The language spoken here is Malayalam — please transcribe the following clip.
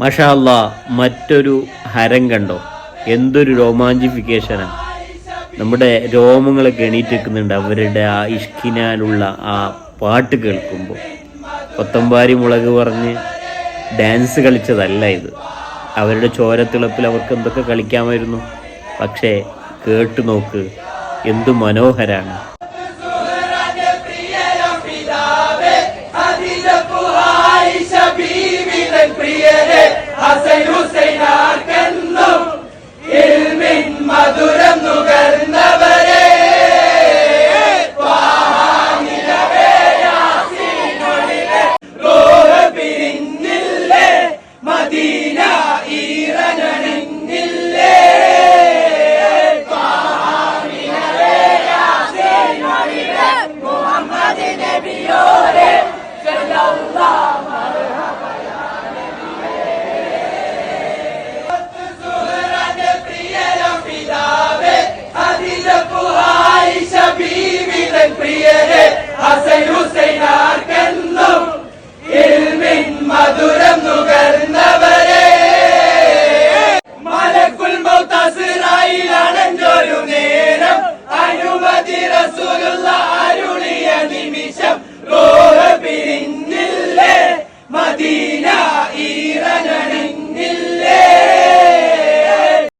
മഷാല്ല മറ്റൊരു ഹരം കണ്ടോ? എന്തൊരു രോമാഞ്ചിഫിക്കേഷനാണ് നമ്മുടെ രോമങ്ങളൊക്കെ എണീറ്റിരിക്കുന്നുണ്ട്. അവരുടെ ആ ഇഷ്കിനാലുള്ള ആ പാട്ട് കേൾക്കുമ്പോൾ. കൊത്തമ്പാരി മുളക് പറഞ്ഞ് ഡാൻസ് കളിച്ചതല്ല ഇത്. അവരുടെ ചോരത്തിളപ്പിൽ അവർക്ക് എന്തൊക്കെ കളിക്കാമായിരുന്നു? പക്ഷേ കേട്ടു നോക്ക് എന്തു മനോഹരാണ്. മധുരം നുകർന്നവരെ. മലക്കുൽ മൗത്താസിറായിലാണെഞ്ചൊരു നേരം. അനുമതി റസൂലുള്ള അരുളിയ നിമിഷം. പിരിഞ്ഞില്ലേ? മദീ